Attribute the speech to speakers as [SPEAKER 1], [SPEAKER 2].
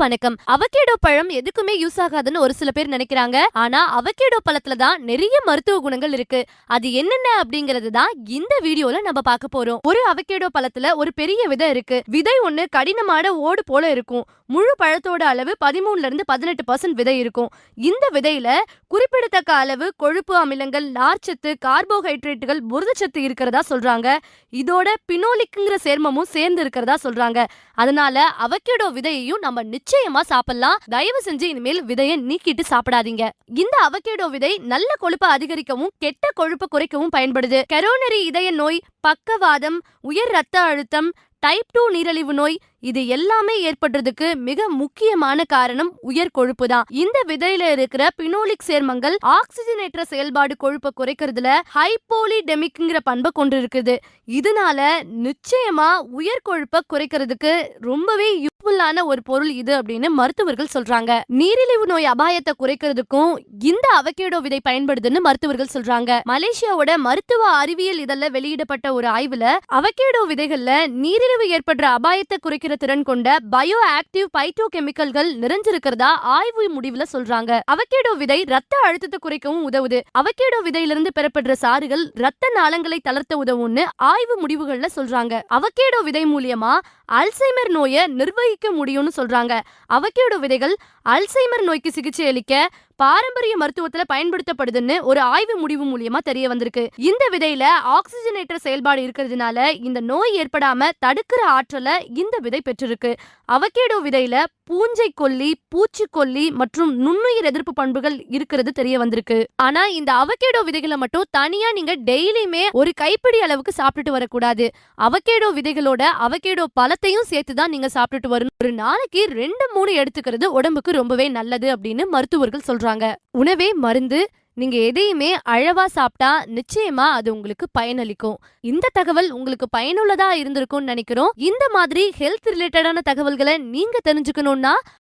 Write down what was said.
[SPEAKER 1] வணக்கம் அவகேடோ பழம் எதுக்குமே யூஸ் ஆகாதுன்னு ஒரு சில பேர் நினைக்கிறாங்க. ஆனா அவகேடோ பழத்துல தான் நிறைய மருத்துவ குணங்கள் இருக்கு. அது என்னென்ன அப்படிங்கறது தான் இந்த வீடியோல நம்ம பார்க்க போறோம். ஒரு அவகேடோ பழத்துல ஒரு பெரிய விதை இருக்கு. விதை ஒண்ணு கடினமான ஓடு போல இருக்கும். முழு பழத்தோட அளவு பதிமூணுல இருந்து பதினெட்டு பர்சன்ட் விதை இருக்கும். இந்த விதையில குறிப்பிடத்தக்க அளவு கொழுப்பு அமிலங்கள் நார்ச்சத்து கார்போஹைட்ரேட்டுகள் புரதச்சத்து இருக்கிறதா சொல்றாங்க. இதோட பினோலிக்குங்கிற சேர்மமும் சேர்ந்து இருக்கிறதா சொல்றாங்க. அதனால அவகேடோ விதையையும் நம்ம நிச்சயம் நிச்சயமா சாப்பிடலாம். தயவு செஞ்சு இனிமேல் விதையை நீக்கிட்டு சாப்பிடாதீங்க. இந்த அவகேடோ விதை நல்ல கொழுப்பை அதிகரிக்கவும் கெட்ட கொழுப்பை குறைக்கவும் பயன்படுது. கரோனரி இதய நோய் பக்கவாதம் உயர் ரத்த அழுத்தம் டைப் டூ நீரிழிவு நோய் இது எல்லாமே ஏற்படுறதுக்கு மிக முக்கியமான காரணம் உயர் கொழுப்பு தான். இந்த விதையில இருக்கிற பினோலிக் சேர்மங்கள் ஆக்சிஜனேற்ற செயல்பாடு கொழுப்பை குறைக்கிறதுல ஹைப்போலிடெமிக்ங்கிற பண்பை கொண்டு இருக்குது இதனால நிச்சயமா உயர் கொழுப்பை குறைக்கிறதுக்கு ரொம்பவே யூஸ்ஃபுல்லான ஒரு பொருள் இது அப்படின்னு மருத்துவர்கள் சொல்றாங்க. நீரிழிவு நோய் அபாயத்தை குறைக்கிறதுக்கும் இந்த அவகேடோ விதை பயன்படுதுன்னு மருத்துவர்கள் சொல்றாங்க. மலேசியாவோட மருத்துவ அறிவியல் இதழ்ல வெளியிடப்பட்ட ஒரு ஆய்வுல அவகேடோ விதைகள்ல நீரிழிவு ஏற்படுற அபாயத்தை குறைக்கிற திறன் கொண்ட பயோ ஆக்டிவ் பைட்டோ கெமிக்கல்கள் நிறைஞ்சிருக்கிறதா ஆய்வு முடிவுல சொல்றாங்க. அவகேடோ விதை ரத்த அழுத்தத்தை குறைக்கவும் உதவுது. அவகேடோ விதையிலிருந்து பெறப்படுற சாறுகள் ரத்த நாளங்களை தளர்த்த உதவும்னு ஆய்வு முடிவுகள்ல சொல்றாங்க. அவகேடோ விதை மூலியமா அல்சைமர் நோயை முடியும்னு சொல்றாங்க. அவகேடோ விதைகள் அல்சைமர் நோய்க்கு சிகிச்சை அளிக்க பாரம்பரிய மருத்துவத்துல பயன்படுத்தப்படுதுன்னு ஒரு ஆய்வு முடிவு மூலியமா தெரிய வந்திருக்கு. இந்த விதையில ஆக்சிஜனேட்டர் செயல்பாடு இருக்கிறதுனால இந்த நோய் ஏற்படாம தடுக்கிற ஆற்றலை இந்த விதை பெற்றிருக்கு. அவகேடோ விதையில பூஞ்சை கொல்லி பூச்சிக்கொல்லி மற்றும் நுண்ணுயிர் எதிர்ப்பு பண்புகள் இருக்கிறது தெரிய வந்திருக்கு. ஆனா இந்த அவகேடோ விதைகளை மட்டும் தனியா நீங்க டெய்லியுமே ஒரு கைப்பிடி அளவுக்கு சாப்பிட்டுட்டு வரக்கூடாது. அவகேடோ விதைகளோட அவகேடோ பழத்தையும் சேர்த்து தான் நீங்க சாப்பிட்டுட்டு வரணும். ஒரு நாளைக்கு ரெண்டு மூணு எடுத்துக்கிறது உடம்புக்கு ரொம்பவே நல்லது அப்படின்னு மருத்துவர்கள் சொல்றாங்க. உணவே மருந்து. நீங்க எதையுமே அழவா சாப்பிட்டா நிச்சயமா அது உங்களுக்கு பயனளிக்கும். இந்த தகவல் உங்களுக்கு பயனுள்ளதா இருந்திருக்கும்னு நினைக்கிறோம். இந்த மாதிரி ஹெல்த் ரிலேட்டடான தகவல்களை நீங்க தெரிஞ்சுக்கணும்னா